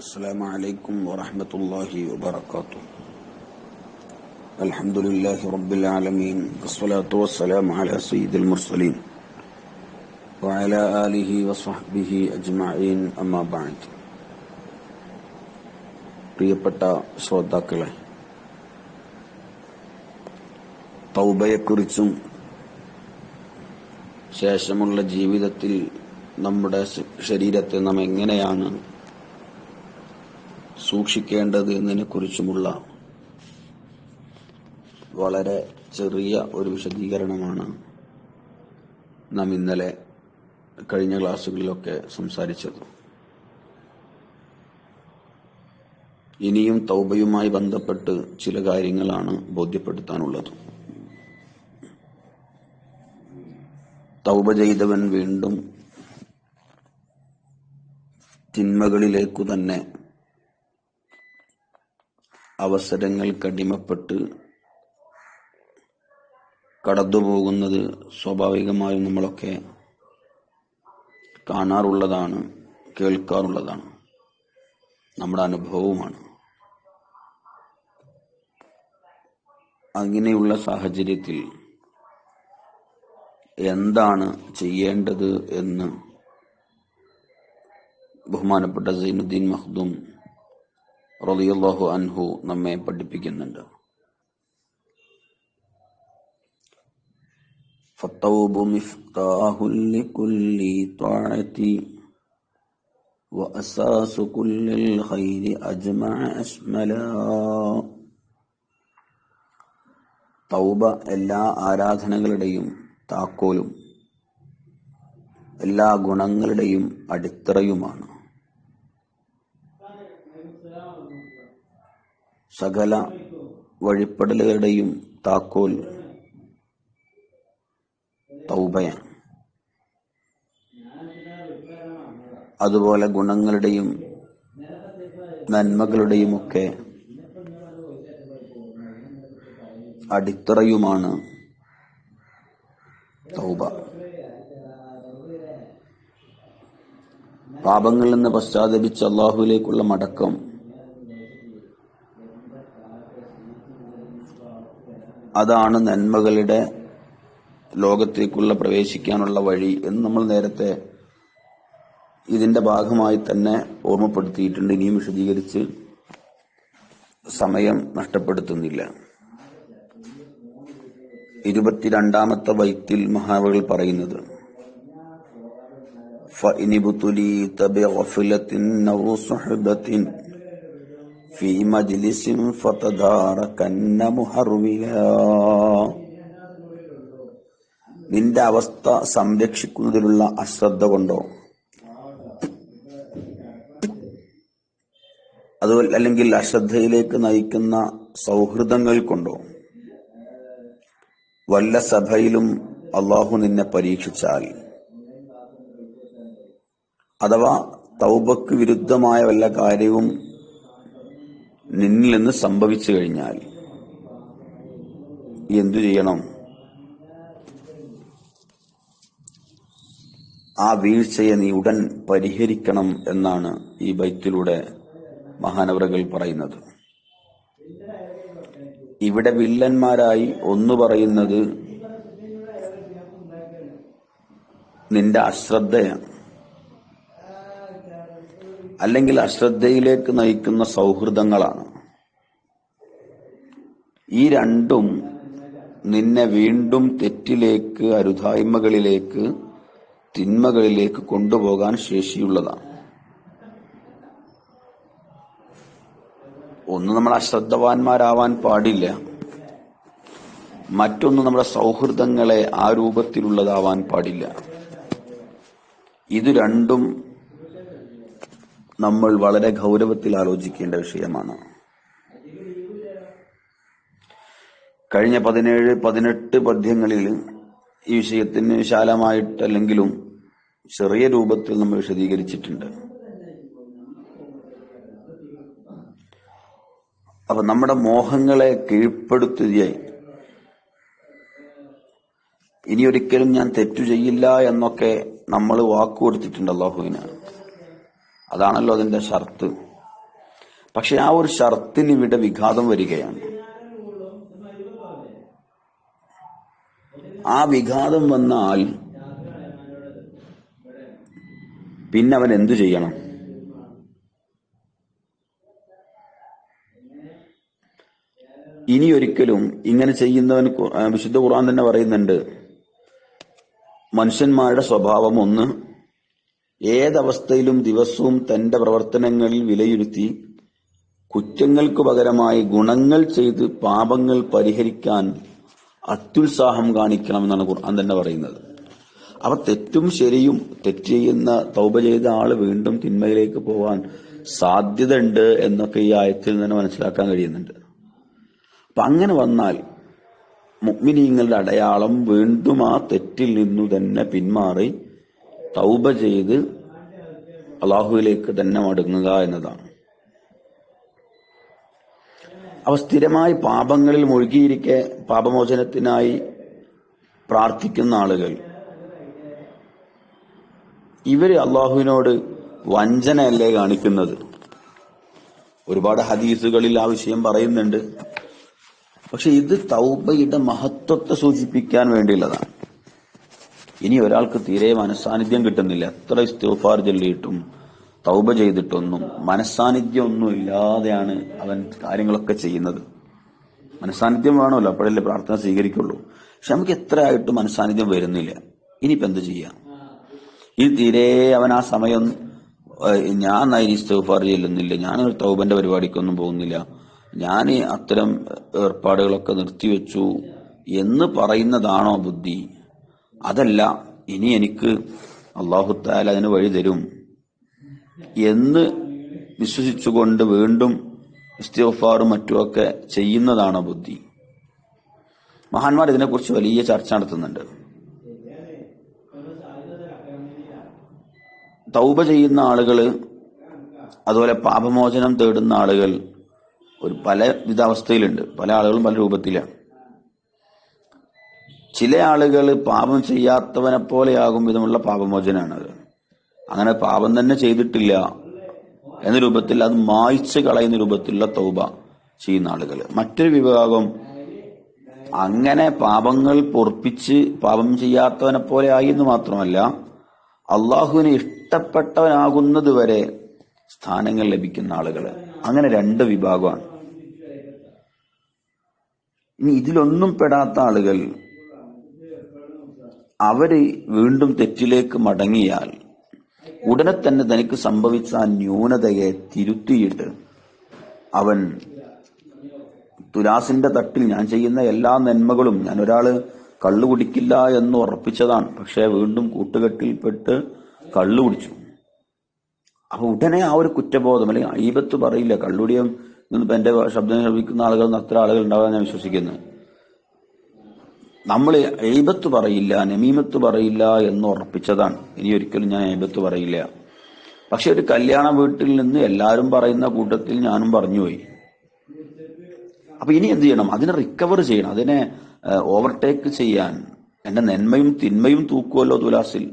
السلام عليكم ورحمة الله وبركاته الحمد لله رب العالمين والصلاة والسلام على سيد المرسلين وعلى آله وصحبه أجمعين أما بعد പ്രിയപ്പെട്ട ശ്രോതാക്കളെ തൗബയെക്കുറിച്ചും ശേഷമുള്ള ജീവിതത്തിൽ നമ്മുടെ ശ- ശരീരത്തെ നാം എങ്ങനെയാണ് സൂക്ഷിക്കേണ്ടത് എന്നതിനെ കുറിച്ചുമുള്ള വളരെ ചെറിയ ഒരു വിശദീകരണമാണ് നാം ഇന്നലെ കഴിഞ്ഞ ക്ലാസ്സുകളിലൊക്കെ സംസാരിച്ചത്. ഇനിയും തൗബയുമായി ബന്ധപ്പെട്ട് ചില കാര്യങ്ങളാണ് ബോധ്യപ്പെടുത്താനുള്ളത്. തൗബ ചെയ്തവൻ വീണ്ടും തിന്മകളിലേക്കു തന്നെ അവസരങ്ങൾക്കടിമപ്പെട്ട് കടന്നുപോകുന്നത് സ്വാഭാവികമായും നമ്മളൊക്കെ കാണാറുള്ളതാണ് കേൾക്കാറുള്ളതാണ്. നമ്മുടെ അനുഭവവുമാണ്. അങ്ങനെയുള്ള സാഹചര്യത്തിൽ എന്താണ് ചെയ്യേണ്ടത് എന്ന് ബഹുമാനപ്പെട്ട സൈനുദ്ദീൻ മഖ്ദൂം റളിയല്ലാഹു അൻഹു നമ്മെ പഠിപ്പിക്കുന്നുണ്ട് فالتوب مفتاح لكل طاعة وأساس كل الخير أجمع أشملا തൗബ എല്ലാ ആരാധനകളുടെയും താക്കോലും എല്ലാ ഗുണങ്ങളുടെയും അടിത്തറയുമാണ് സകല വഴിപ്പെടലുകളുടെയും താക്കോൽ തൗബയാണ്. അതുപോലെ ഗുണങ്ങളുടെയും നന്മകളുടെയും ഒക്കെ അടിത്തറയുമാണ് തൗബ. പാപങ്ങളിൽ നിന്ന് പശ്ചാത്തപിച്ച് അള്ളാഹുവിലേക്കുള്ള മടക്കം അതാണ് നന്മകളുടെ ലോകത്തേക്കുള്ള പ്രവേശിക്കാനുള്ള വഴി എന്ന് നമ്മൾ നേരത്തെ ഇതിന്റെ ഭാഗമായി തന്നെ ഓർമ്മപ്പെടുത്തിയിട്ടുണ്ട് ഇനിയും വിശദീകരിച്ച് സമയം നഷ്ടപ്പെടുത്തുന്നില്ല ഇരുപത്തിരണ്ടാമത്തെ വൈത്തിൽ മഹാവകൾ പറയുന്നത് فإن ابتليت بغفلة أو صحبة في مجلس فتداركن محرولا നിന്റെ അവസ്ഥ സംരക്ഷിക്കുന്നതിലുള്ള അശ്രദ്ധ കൊണ്ടോ അതുപോലെ അല്ലെങ്കിൽ അശ്രദ്ധയിലേക്ക് നയിക്കുന്ന സൗഹൃദങ്ങൾ കൊണ്ടോ വല്ല സഭയിലും അള്ളാഹു നിന്നെ പരീക്ഷിച്ചാൽ അഥവാ തൗബക്ക് വിരുദ്ധമായ വല്ല കാര്യവും നിന്നിൽ നിന്ന് സംഭവിച്ചു കഴിഞ്ഞാൽ എന്തു ചെയ്യണം? ആ വീഴ്ചയെ നീ ഉടൻ പരിഹരിക്കണം എന്നാണ് ഈ ബൈത്തിലൂടെ മഹാനവറകൾ പറയുന്നത്. ഇവിടെ വില്ലന്മാരായി ഒന്ന് പറയുന്നത് നിന്റെ അശ്രദ്ധയാണ്. അല്ലെങ്കിൽ അശ്രദ്ധയിലേക്ക് നയിക്കുന്ന സൗഹൃദങ്ങളാണ്. ഈ രണ്ടും നിന്നെ വീണ്ടും തെറ്റിലേക്ക് അരുതായ്മകളിലേക്ക് തിന്മകളിലേക്ക് കൊണ്ടുപോകാൻ ശേഷിയുള്ളതാണ്. ഒന്ന് നമ്മൾ അശ്രദ്ധവാന്മാരാവാൻ പാടില്ല. മറ്റൊന്ന് നമ്മുടെ സൗഹൃദങ്ങളെ ആ രൂപത്തിലുള്ളതാവാൻ പാടില്ല. ഇത് രണ്ടും നമ്മൾ വളരെ ഗൗരവത്തിൽ ആലോചിക്കേണ്ട വിഷയമാണ്. കഴിഞ്ഞ പതിനേഴ് പതിനെട്ട് പദ്യങ്ങളിൽ ഈ വിഷയത്തിന് വിശാലമായിട്ടല്ലെങ്കിലും ചെറിയ രൂപത്തിൽ നമ്മൾ വിശദീകരിച്ചിട്ടുണ്ട്. അപ്പൊ നമ്മുടെ മോഹങ്ങളെ കീഴ്പ്പെടുത്തുകയായി. ഇനി ഒരിക്കലും ഞാൻ തെറ്റു ചെയ്യില്ല എന്നൊക്കെ നമ്മൾ വാക്കു കൊടുത്തിട്ടുണ്ട് അള്ളാഹുവിന്. അതാണല്ലോ അതിന്റെ ഷർത്ത്. പക്ഷെ ആ ഒരു ഷർത്തിന് ഇവിടെ വിഘാതം വരികയാണ്. ആ വിഘാതം വന്നാൽ പിന്നെ അവൻ എന്തു ചെയ്യണം? ഇനി ഒരിക്കലും ഇങ്ങനെ ചെയ്യുന്നവൻ വിശുദ്ധ ഖുർആൻ തന്നെ പറയുന്നുണ്ട് മനുഷ്യന്മാരുടെ സ്വഭാവം ഒന്ന് ഏതവസ്ഥയിലും ദിവസവും തന്റെ പ്രവർത്തനങ്ങളിൽ വിലയിരുത്തി കുറ്റങ്ങൾക്കു പകരമായി ഗുണങ്ങൾ ചെയ്ത് പാപങ്ങൾ പരിഹരിക്കാൻ അത്യുത്സാഹം കാണിക്കണമെന്നാണ് ഖുർആൻ തന്നെ പറയുന്നത്. അപ്പൊ തെറ്റും ശരിയും തെറ്റ് ചെയ്യുന്ന തൗബ ചെയ്ത ആൾ വീണ്ടും തിന്മയിലേക്ക് പോവാൻ സാധ്യതയുണ്ട് എന്നൊക്കെ ഈ ആയത്തിൽ തന്നെ മനസ്സിലാക്കാൻ കഴിയുന്നുണ്ട്. അപ്പൊ അങ്ങനെ വന്നാൽ മുഗ്മിനീങ്ങളുടെ അടയാളം വീണ്ടും ആ തെറ്റിൽ നിന്നു തന്നെ പിന്മാറി തൗബ ചെയ്ത് അള്ളാഹുവിലേക്ക് തന്നെ മടങ്ങുക എന്നതാണ്. അവ സ്ഥിരമായി പാപങ്ങളിൽ മുഴുകിയിരിക്കെ പാപമോചനത്തിനായി പ്രാർത്ഥിക്കുന്ന ആളുകൾ. ഇവർ അള്ളാഹുവിനോട് വഞ്ചനയല്ലേ കാണിക്കുന്നത്? ഒരുപാട് ഹദീസുകളിൽ ആ വിഷയം പറയുന്നുണ്ട്. പക്ഷെ ഇത് തൗബയുടെ മഹത്വത്തെ സൂചിപ്പിക്കാൻ വേണ്ടിയുള്ളതാണ്. ഇനി ഒരാൾക്ക് തീരെ മനസ്സാന്നിധ്യം കിട്ടുന്നില്ല. എത്ര ഇസ്തിഫാർ ചൊല്ലിയിട്ടും തൗബ ചെയ്തിട്ടൊന്നും മനസ്സാന്നിധ്യം ഒന്നും ഇല്ലാതെയാണ് അവൻ കാര്യങ്ങളൊക്കെ ചെയ്യുന്നത്. മനസ്സാന്നിധ്യം വേണമല്ലോ അപ്പോഴല്ലേ പ്രാർത്ഥന സ്വീകരിക്കുള്ളൂ. പക്ഷെ നമുക്ക് എത്ര ആയിട്ടും മനസ്സാന്നിധ്യം വരുന്നില്ല. ഇനിയിപ്പോ എന്ത് ചെയ്യാം? ഇനി തീരെ അവൻ ആ സമയം ഞാൻ അതിന് ഇസ്തിഫാർ ചെല്ലുന്നില്ല? ഞാനൊരു തൗബന്റെ പരിപാടിക്കൊന്നും പോകുന്നില്ല. ഞാൻ അത്തരം ഏർപ്പാടുകളൊക്കെ നിർത്തിവെച്ചു എന്ന് പറയുന്നതാണോ ബുദ്ധി? അതല്ല ഇനി എനിക്ക് അള്ളാഹുത്താല അതിന് വഴി തരും എന്ന് വിശ്വസിച്ചുകൊണ്ട് വീണ്ടും ഇസ്തിഫാറും മറ്റുമൊക്കെ ചെയ്യുന്നതാണ് ബുദ്ധി. മഹാന്മാർ ഇതിനെക്കുറിച്ച് വലിയ ചർച്ച നടത്തുന്നുണ്ട്. തൗബ ചെയ്യുന്ന ആളുകൾ അതുപോലെ പാപമോചനം തേടുന്ന ആളുകൾ ഒരു പല വിധ അവസ്ഥയിലുണ്ട്. പല ആളുകളും പല രൂപത്തിലാണ്. ചില ആളുകൾ പാപം ചെയ്യാത്തവനെ പോലെയാകും വിധമുള്ള പാപമോചനാണ് അങ്ങനെ പാപം തന്നെ ചെയ്തിട്ടില്ല എന്ന രൂപത്തിൽ അത് മായ്ച്ചു കളയുന്ന രൂപത്തിലുള്ള തൗബ ചെയ്യുന്ന ആളുകൾ. മറ്റൊരു വിഭാഗം അങ്ങനെ പാപങ്ങൾ പൊറപ്പിച്ച് പാപം ചെയ്യാത്തവനെ പോലെ ആയി എന്ന് മാത്രമല്ല അള്ളാഹുവിന് ഇഷ്ടപ്പെട്ടവനാകുന്നത് വരെ സ്ഥാനങ്ങൾ ലഭിക്കുന്ന ആളുകൾ. അങ്ങനെ രണ്ട് വിഭാഗമാണ്. ഇനി ഇതിലൊന്നും പെടാത്ത ആളുകൾ അവർ വീണ്ടും തെറ്റിലേക്ക് മടങ്ങിയാൽ ഉടനെ തന്നെ തനിക്ക് സംഭവിച്ച ന്യൂനതയെ തിരുത്തിയിട്ട് അവൻ തുലാസിന്റെ തട്ടിൽ ഞാൻ ചെയ്യുന്ന എല്ലാ നന്മകളും ഞാൻ ഒരാൾ കള്ളു കുടിക്കില്ല എന്ന് ഉറപ്പിച്ചതാണ്. പക്ഷെ വീണ്ടും കൂട്ടുകെട്ടിൽപ്പെട്ട് കള്ളു കുടിച്ചു. അപ്പൊ ഉടനെ ആ ഒരു കുറ്റബോധം അല്ലെങ്കിൽ അയ്യബത്ത് പറയില്ല കള്ളുടിയം ഇന്നിപ്പോ എന്റെ ശബ്ദം ശ്രമിക്കുന്ന ആളുകൾ അത്ര ആളുകൾ ഉണ്ടാകാൻ ഞാൻ വിശ്വസിക്കുന്നു. നമ്മൾ എയ്ബത്ത് പറയില്ല നമീമത്ത് പറയില്ല എന്ന് ഉറപ്പിച്ചതാണ്. ഇനി ഒരിക്കലും ഞാൻ എയ്ബത്ത് പറയില്ല. പക്ഷെ ഒരു കല്യാണ വീട്ടിൽ നിന്ന് എല്ലാവരും പറയുന്ന കൂട്ടത്തിൽ ഞാനും പറഞ്ഞുപോയി. അപ്പൊ ഇനി എന്ത് ചെയ്യണം? അതിനെ റിക്കവർ ചെയ്യണം. അതിനെ ഓവർടേക്ക് ചെയ്യാൻ. എന്റെ നന്മയും തിന്മയും തൂക്കുമല്ലോ തുലാസിൽ.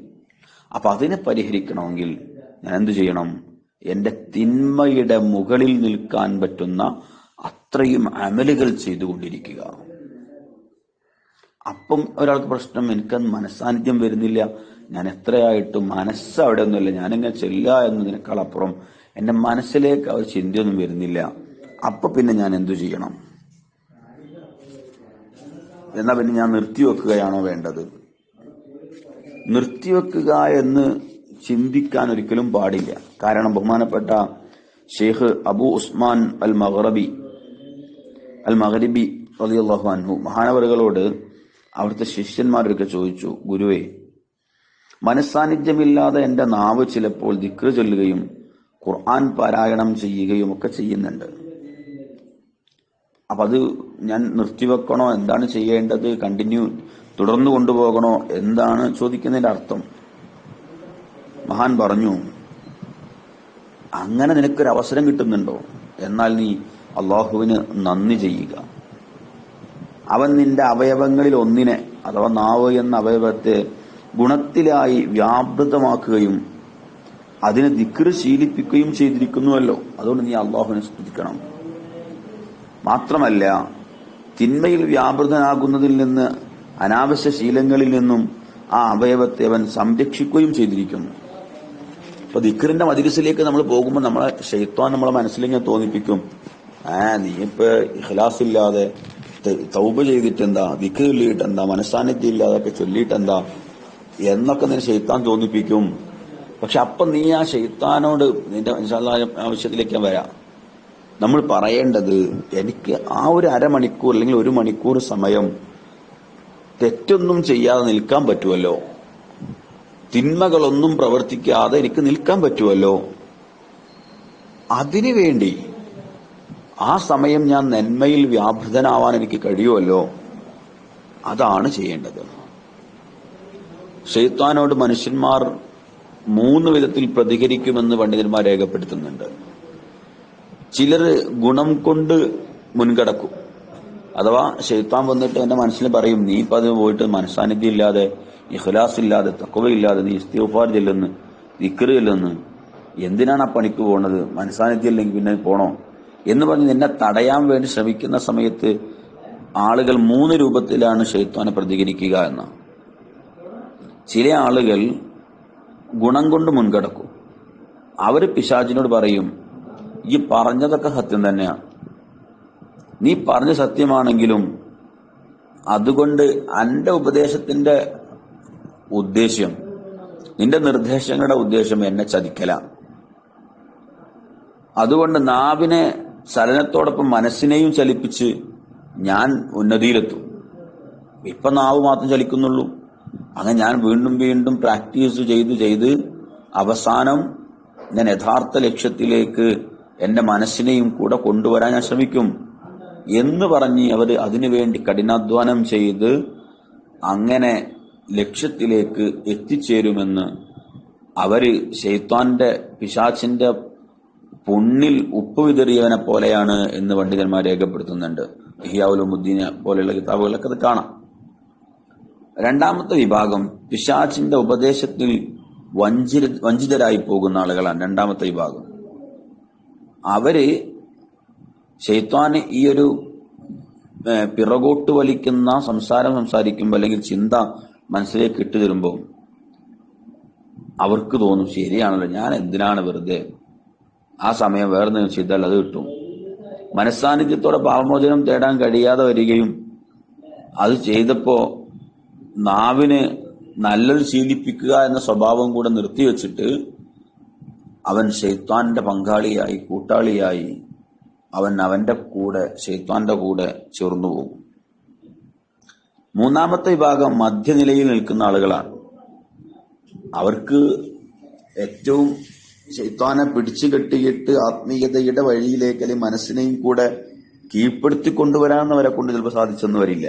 അപ്പൊ അതിനെ പരിഹരിക്കണമെങ്കിൽ ഞാൻ എന്ത് ചെയ്യണം? എന്റെ തിന്മയുടെ മുകളിൽ നിൽക്കാൻ പറ്റുന്ന അത്രയും അമലുകൾ ചെയ്തുകൊണ്ടിരിക്കുക. അപ്പം ഒരാൾക്ക് പ്രശ്നം എനിക്ക് മനസ്സാന്നിധ്യം വരുന്നില്ല. ഞാൻ എത്രയായിട്ടും മനസ്സ് അവിടെ ഒന്നുമില്ല. ഞാനിങ്ങനെ ചെല്ല എന്നതിനേക്കാൾ അപ്പുറം എന്റെ മനസ്സിലേക്ക് ഒരു ചിന്തയൊന്നും വരുന്നില്ല. അപ്പൊ പിന്നെ ഞാൻ എന്തു ചെയ്യണം? എന്നാ പിന്നെ ഞാൻ നിർത്തിവെക്കുകയാണോ വേണ്ടത്? നിർത്തിവെക്കുക എന്ന് ചിന്തിക്കാൻ ഒരിക്കലും പാടില്ല. കാരണം ബഹുമാനപ്പെട്ട ഷെയ്ഖ് അബു ഉസ്മാൻ അൽ മഹറബി അൽ മഹരിബി റളിയല്ലാഹു അൻഹു മഹാനവറുകളോട് അവിടുത്തെ ശിഷ്യന്മാരൊക്കെ ചോദിച്ചു ഗുരുവേ മനസ്സാന്നിധ്യമില്ലാതെ എന്റെ നാവ് ചിലപ്പോൾ ദിക്ര ചൊല്ലുകയും ഖുർആൻ പാരായണം ചെയ്യുകയും ഒക്കെ ചെയ്യുന്നുണ്ട്. അപ്പൊ അത് ഞാൻ നിർത്തിവെക്കണോ? എന്താണ് ചെയ്യേണ്ടത്? കണ്ടിന്യൂ തുടർന്നു കൊണ്ടുപോകണോ? എന്താണ്? ചോദിക്കുന്നതിന്റെ അർത്ഥം. മഹാൻ പറഞ്ഞു അങ്ങനെ നിനക്കൊരു അവസരം കിട്ടുന്നുണ്ടോ? എന്നാൽ നീ അള്ളാഹുവിന് നന്ദി ചെയ്യുക. അവൻ നിന്റെ അവയവങ്ങളിൽ ഒന്നിനെ അഥവാ നാവ് എന്ന അവയവത്തെ ഗുണത്തിലായി വ്യാപൃതമാക്കുകയും അതിനെ ദിക്കൃ ശീലിപ്പിക്കുകയും ചെയ്തിരിക്കുന്നുവല്ലോ. അതുകൊണ്ട് നീ അള്ളാഹുവിനെ സ്തുതിക്കണം. മാത്രമല്ല തിന്മയിൽ വ്യാപൃതനാകുന്നതിൽ നിന്ന് അനാവശ്യ ശീലങ്ങളിൽ നിന്നും ആ അവയവത്തെ അവൻ സംരക്ഷിക്കുകയും ചെയ്തിരിക്കുന്നു. അപ്പൊ ദിക്കറിന്റെ മജിലിസിലേക്ക് നമ്മൾ പോകുമ്പോൾ നമ്മളെ ഷെയ്ത്താൻ നമ്മളെ മനസ്സിലിങ്ങനെ തോന്നിപ്പിക്കും. ആ നീ ഇപ്പൊ ഇഖ്ലാസ് ഇല്ലാതെ ത- തൗബ ചെയ്തിട്ടെന്താ? ദിക്ക് ചൊല്ലിയിട്ടെന്താ? മനസ്സാന്നിധ്യം ഇല്ലാതൊക്കെ ചൊല്ലിയിട്ടെന്താ? എന്നൊക്കെ നിന്നെ ശൈത്താൻ തോന്നിപ്പിക്കും. പക്ഷെ അപ്പൊ നീ ആ ശൈത്താനോട് നിന്റെ ആവശ്യത്തിലേക്ക് ഞാൻ വരാം. നമ്മൾ പറയേണ്ടത് എനിക്ക് ആ ഒരു അരമണിക്കൂർ അല്ലെങ്കിൽ ഒരു മണിക്കൂർ സമയം തെറ്റൊന്നും ചെയ്യാതെ നിൽക്കാൻ പറ്റുമല്ലോ തിന്മകളൊന്നും പ്രവർത്തിക്കാതെ എനിക്ക് നിൽക്കാൻ പറ്റുമല്ലോ അതിനുവേണ്ടി ആ സമയം ഞാൻ നന്മയിൽ വ്യാപൃതനാവാൻ എനിക്ക് കഴിയുമല്ലോ? അതാണ് ചെയ്യേണ്ടത്. ഷെയ്ത്താനോട് മനുഷ്യന്മാർ മൂന്ന് വിധത്തിൽ പ്രതികരിക്കുമെന്ന് പണ്ഡിതന്മാർ രേഖപ്പെടുത്തുന്നുണ്ട്. ചിലർ ഗുണം കൊണ്ട് മുൻകടക്കും. അഥവാ ഷെയ്ത്താൻ വന്നിട്ട് എന്റെ മനസ്സിൽ പറയും നീ ഇപ്പൊ അത് പോയിട്ട് മനസ്സാന്നിധ്യം ഇല്ലാതെ ഇഖ്ലാസ് ഇല്ലാതെ തക്കവയില്ലാതെ നീ ഇസ്തിഫാർ ചെല്ലുന്നു ചെല്ലുന്നു എന്തിനാണ് ആ പണിക്ക് പോണത്? മനസ്സാന്നിധ്യം ഇല്ലെങ്കിൽ പിന്നെ പോണോ? എന്ന് പറഞ്ഞ് നിന്നെ തടയാൻ വേണ്ടി ശ്രമിക്കുന്ന സമയത്ത് ആളുകൾ മൂന്ന് രൂപത്തിലാണ് ശൈത്വാനെ പ്രതികരിക്കുക എന്ന്. ചില ആളുകൾ ഗുണം കൊണ്ട് മുൻകടക്കും. അവർ പിശാചിനോട് പറയും ഈ പറഞ്ഞതൊക്കെ സത്യം തന്നെയാണ് നീ പറഞ്ഞ സത്യമാണെങ്കിലും അതുകൊണ്ട് അന്റെ ഉപദേശത്തിന്റെ ഉദ്ദേശ്യം നിന്റെ നിർദ്ദേശങ്ങളുടെ ഉദ്ദേശം എന്നെ ചതിക്കല. അതുകൊണ്ട് നാവിനെ ചലനത്തോടൊപ്പം മനസ്സിനെയും ചലിപ്പിച്ച് ഞാൻ ഉന്നതിയിലെത്തും. ഇപ്പം നാവ് മാത്രം ചലിക്കുന്നുള്ളൂ. അങ്ങനെ ഞാൻ വീണ്ടും വീണ്ടും പ്രാക്ടീസ് ചെയ്ത് ചെയ്ത് അവസാനം ഞാൻ യഥാർത്ഥ ലക്ഷ്യത്തിലേക്ക് എന്റെ മനസ്സിനെയും കൂടെ കൊണ്ടുവരാൻ ഞാൻ ശ്രമിക്കും എന്ന് പറഞ്ഞ് അവർ അതിനുവേണ്ടി കഠിനാധ്വാനം ചെയ്ത് അങ്ങനെ ലക്ഷ്യത്തിലേക്ക് എത്തിച്ചേരുമെന്ന് അവർ ഷെയ്ത്താന്റെ പിശാച്ചിന്റെ പുണ്ണിൽ ഉപ്പ് വിതറിയവനെ പോലെയാണ് എന്ന് പണ്ഡിതന്മാർ രേഖപ്പെടുത്തുന്നുണ്ട്. ഹിയാവുലുദ്ദീനെ പോലെയുള്ള കിതാബുകളൊക്കെ അത് കാണാം. രണ്ടാമത്തെ വിഭാഗം പിശാചിന്റെ ഉപദേശത്തിൽ വഞ്ചിര വഞ്ചിതരായി പോകുന്ന ആളുകളാണ് രണ്ടാമത്തെ വിഭാഗം. അവർ ശൈത്വാന് ഈ ഒരു പിറകോട്ട് വലിക്കുന്ന സംസാരം സംസാരിക്കുമ്പോൾ അല്ലെങ്കിൽ ചിന്ത മനസ്സിലേക്ക് ഇട്ടു തരുമ്പോൾ അവർക്ക് തോന്നും ശരിയാണല്ലോ ഞാൻ എന്തിനാണ് വെറുതെ ആ സമയം വേറെ നിന്ന് ചെയ്താൽ അത് കിട്ടും. മനസ്സാന്നിധ്യത്തോടെ പാപമോചനം തേടാൻ കഴിയാതെ വരികയും അത് ചെയ്തപ്പോ നാവിന് നല്ലത് ശീലിപ്പിക്കുക എന്ന സ്വഭാവം കൂടെ നിർത്തിവെച്ചിട്ട് അവൻ ഷെയ്ത്താന്റെ പങ്കാളിയായി കൂട്ടാളിയായി അവൻ അവന്റെ കൂടെ ഷെയ്ത്താന്റെ കൂടെ ചേർന്നു പോകും. മൂന്നാമത്തെ വിഭാഗം മധ്യനിലയിൽ നിൽക്കുന്ന ആളുകളാണ്. അവർക്ക് ഏറ്റവും ശൈത്താനെ പിടിച്ചു കെട്ടിയിട്ട് ആത്മീയതയുടെ വഴിയിലേക്ക് അല്ലെങ്കിൽ മനസ്സിനെയും കൂടെ കീഴ്പ്പെടുത്തി കൊണ്ടുവരാമെന്നവരെ കൊണ്ട് ചിലപ്പോൾ സാധിച്ചെന്ന് വരില്ല.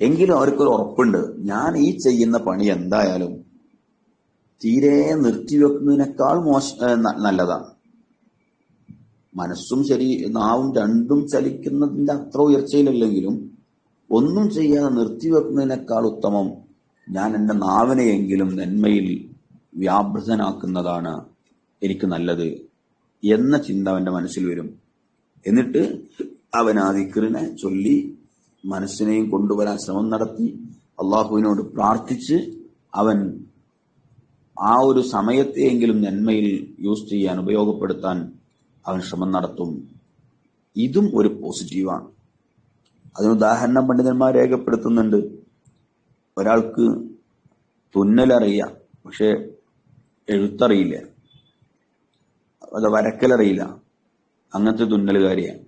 എങ്കിലും അവർക്കൊരു ഉറപ്പുണ്ട്. ഞാൻ ഈ ചെയ്യുന്ന പണി എന്തായാലും തീരെ നിർത്തിവെക്കുന്നതിനേക്കാൾ മോശ നല്ലതാണ്. മനസ്സും ശരി നാവും രണ്ടും ചലിക്കുന്നതിന്റെ അത്ര ഉയർച്ചയിലല്ലെങ്കിലും ഒന്നും ചെയ്യാതെ നിർത്തിവെക്കുന്നതിനേക്കാൾ ഉത്തമം ഞാൻ എന്റെ നാവിനെയെങ്കിലും നന്മയിൽ വ്യാപൃതനാക്കുന്നതാണ് എനിക്ക് നല്ലത് എന്ന ചിന്ത അവന്റെ മനസ്സിൽ വരും. എന്നിട്ട് അവൻ ആ ദിക്കറിനെ ചൊല്ലി മനസ്സിനെയും കൊണ്ടുവരാൻ ശ്രമം നടത്തി അള്ളാഹുവിനോട് പ്രാർത്ഥിച്ച് അവൻ ആ ഒരു സമയത്തെയെങ്കിലും നന്മയിൽ യൂസ് ചെയ്യാൻ ഉപയോഗപ്പെടുത്താൻ അവൻ ശ്രമം നടത്തും. ഇതും ഒരു പോസിറ്റീവാണ്. അതിന് ഉദാഹരണം പണ്ഡിതന്മാർ രേഖപ്പെടുത്തുന്നുണ്ട്. ഒരാൾക്ക് തുന്നലറിയാം പക്ഷെ എഴുത്തറിയില്ല. അത് വരക്കലറിയില്ല? അങ്ങനത്തെ തുന്നലുകാരിയാണ്.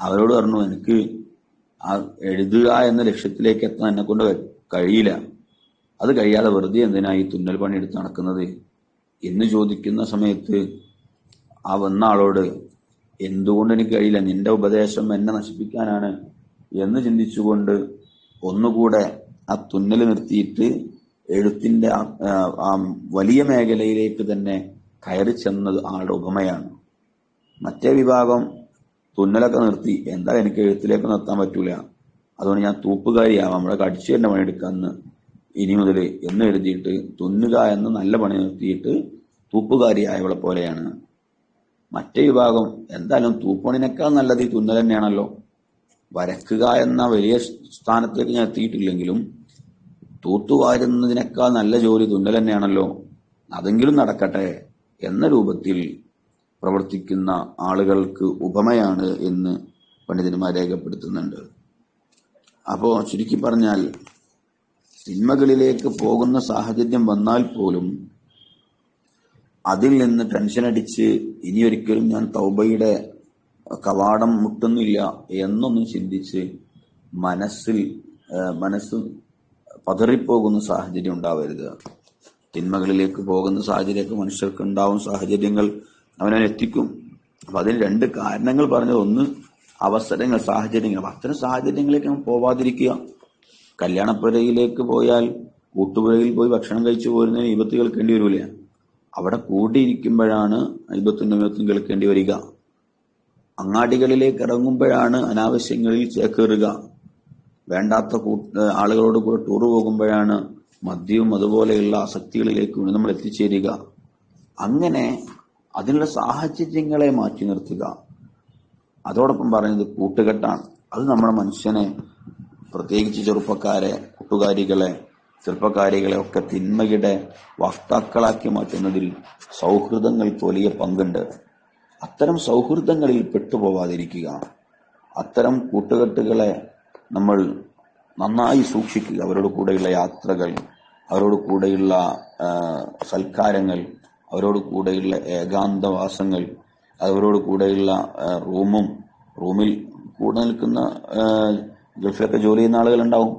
അവരോട് പറഞ്ഞു എനിക്ക് ആ എഴുതുക എന്ന ലക്ഷ്യത്തിലേക്ക് എത്താൻ എന്നെ കൊണ്ട് കഴിയില്ല. അത് കഴിയാതെ വെറുതെ എന്തിനാ ഈ തുന്നൽ പണിയെടുത്ത് നടക്കുന്നത്? എന്ന് ചോദിക്കുന്ന സമയത്ത് ആ വന്ന ആളോട് എന്തുകൊണ്ട് എനിക്ക് കഴിയില്ല? നിന്റെ ഉപദേശം എന്നെ നശിപ്പിക്കാനാണ്. എന്ന് ചിന്തിച്ചുകൊണ്ട് ഒന്നുകൂടെ ആ തുന്നൽ നിർത്തിയിട്ട് എഴുത്തിന്റെ ആ വലിയ മേഖലയിലേക്ക് തന്നെ കയറി ചെന്നത് ആളുടെ ഉപമയാണ്. മറ്റേ വിഭാഗം തുന്നലൊക്കെ നിർത്തി. എന്താ എനിക്ക് എഴുത്തിലേക്ക് നിർത്താൻ പറ്റൂല. അതുകൊണ്ട് ഞാൻ തൂപ്പുകാരിയാവാം. നമ്മളെ കടിച്ചു തന്നെ പണിയെടുക്കാന്ന് ഇനി മുതൽ എന്ന് എഴുതിയിട്ട് തുന്നുക എന്ന് നല്ല പണി നിർത്തിയിട്ട് തൂപ്പുകാരിയായവളെ പോലെയാണ്. മറ്റേ വിഭാഗം എന്തായാലും തൂപ്പണിനേക്കാൾ നല്ലത് ഈ തുന്നൽ തന്നെയാണല്ലോ. വരക്കുക എന്ന വലിയ സ്ഥാനത്തേക്ക് ഞാൻ എത്തിയിട്ടില്ലെങ്കിലും തൂത്തുവാരുന്നതിനേക്കാൾ നല്ല ജോലി തുന്നൽ തന്നെയാണല്ലോ. അതെങ്കിലും നടക്കട്ടെ. എന്ന രൂപത്തിൽ പ്രവർത്തിക്കുന്ന ആളുകൾക്ക് ഉപമയാണ് എന്ന് പണ്ഡിതന്മാർ രേഖപ്പെടുത്തുന്നുണ്ട്. അപ്പോൾ ചുരുക്കി പറഞ്ഞാൽ സിനിമകളിലേക്ക് പോകുന്ന സാഹചര്യം വന്നാൽ പോലും അതിൽ നിന്ന് ടെൻഷൻ അടിച്ച് ഇനിയൊരിക്കലും ഞാൻ തൗബയുടെ കവാടം മുട്ടുന്നില്ല എന്നൊന്നും ചിന്തിച്ച് മനസ്സിൽ മനസ്സ് പതറിപ്പോകുന്ന സാഹചര്യം ഉണ്ടാവരുത്. തിന്മകളിലേക്ക് പോകുന്ന സാഹചര്യമൊക്കെ മനുഷ്യർക്ക് ഉണ്ടാവും സാഹചര്യങ്ങൾ അവനെ എത്തിക്കും. അപ്പൊ അതിന് രണ്ട് കാരണങ്ങൾ പറഞ്ഞത്. ഒന്ന് അവസരങ്ങൾ സാഹചര്യങ്ങൾ. അപ്പൊ അത്തരം സാഹചര്യങ്ങളിലേക്ക് നമ്മൾ പോവാതിരിക്കുക. കല്യാണപ്പുരയിലേക്ക് പോയാൽ കൂട്ടുപുരയിൽ പോയി ഭക്ഷണം കഴിച്ചു പോരുന്നതിന് വിപത്ത് കേൾക്കേണ്ടി വരില്ല അവിടെ കൂടിയിരിക്കുമ്പോഴാണ് വിപത്തും വിപത്തും കേൾക്കേണ്ടി വരിക. അങ്ങാടികളിലേക്ക് ഇറങ്ങുമ്പോഴാണ് അനാവശ്യങ്ങളിൽ ചേക്കേറുക വേണ്ടാത്ത ആളുകളോട് കൂടെ ടൂർ പോകുമ്പോഴാണ് മദ്യവും അതുപോലെയുള്ള ആസക്തികളിലേക്ക് നമ്മൾ എത്തിച്ചേരുക. അങ്ങനെ അതിനുള്ള സാഹചര്യങ്ങളെ മാറ്റി നിർത്തുക. അതോടൊപ്പം പറയുന്നത് കൂട്ടുകെട്ടാണ്. അത് നമ്മുടെ മനുഷ്യനെ പ്രത്യേകിച്ച് ചെറുപ്പക്കാരെ കൂട്ടുകാരികളെ ചെറുപ്പക്കാരികളെ ഒക്കെ തിന്മയുടെ വക്താക്കളാക്കി മാറ്റുന്നതിൽ സൗഹൃദങ്ങൾക്ക് വലിയ പങ്കുണ്ട്. അത്തരം സൗഹൃദങ്ങളിൽ പെട്ടുപോവാതിരിക്കുക. അത്തരം കൂട്ടുകെട്ടുകളെ നമ്മൾ നന്നായി സൂക്ഷിക്കുക. അവരുടെ കൂടെയുള്ള യാത്രകൾ അവരോട് കൂടെയുള്ള സൽക്കാരങ്ങൾ അവരോട് കൂടെയുള്ള ഏകാന്തവാസങ്ങൾ അവരോട് കൂടെയുള്ള റൂമും റൂമിൽ കൂടെ നിൽക്കുന്ന ഗൾഫിലൊക്കെ ജോലി ചെയ്യുന്ന ആളുകളുണ്ടാവും.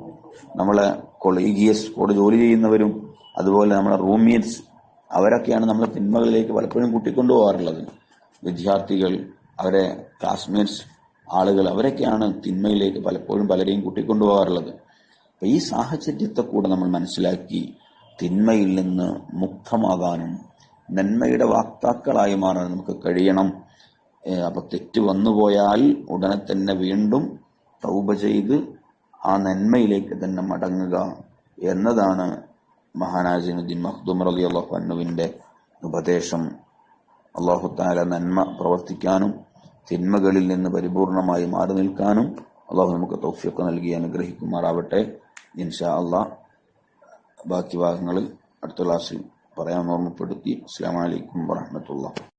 നമ്മളെ കൊളീഗിയസ് കൂടെ ജോലി ചെയ്യുന്നവരും അതുപോലെ നമ്മളെ റൂംമേറ്റ്സ് അവരൊക്കെയാണ് നമ്മളെ തിന്മകളിലേക്ക് പലപ്പോഴും കൂട്ടിക്കൊണ്ടുപോകാറുള്ളത് വിദ്യാർത്ഥികൾ അവരെ ക്ലാസ്മേറ്റ്സ് ആളുകൾ അവരൊക്കെയാണ് തിന്മയിലേക്ക് പലപ്പോഴും പലരെയും കൂട്ടിക്കൊണ്ടുപോകാറുള്ളത് അപ്പൊ ഈ സാഹചര്യത്തെ കൂടെ നമ്മൾ മനസ്സിലാക്കി തിന്മയിൽ നിന്ന് മുക്തമാകാനും നന്മയുടെ വാക്താക്കളായി മാറാൻ നമുക്ക് കഴിയണം. അപ്പൊ തെറ്റ് വന്നുപോയാൽ ഉടനെ തന്നെ വീണ്ടും തൗബ ചെയ്ത് ആ നന്മയിലേക്ക് തന്നെ മടങ്ങുക എന്നതാണ് മഹാനാജിനുദ്ദീൻ അലി റളിയല്ലാഹു അൻഹുവിന്റെ ഉപദേശം. അള്ളാഹു താല നന്മ പ്രവർത്തിക്കാനും തിന്മകളിൽ നിന്ന് പരിപൂർണമായി മാറി നിൽക്കാനും അള്ളാഹു നമുക്ക് തൗഫീഖ് നൽകി അനുഗ്രഹിക്കുമാറാവട്ടെ. ഇൻഷാ അള്ളാഹ്. ബാക്കി ഭാഗങ്ങൾ അടുത്ത ക്ലാസ്സിൽ പറയാൻ ഓർമ്മപ്പെടുത്തി. അസ്സാം വലൈക്കും വാഹമത്തുള്ള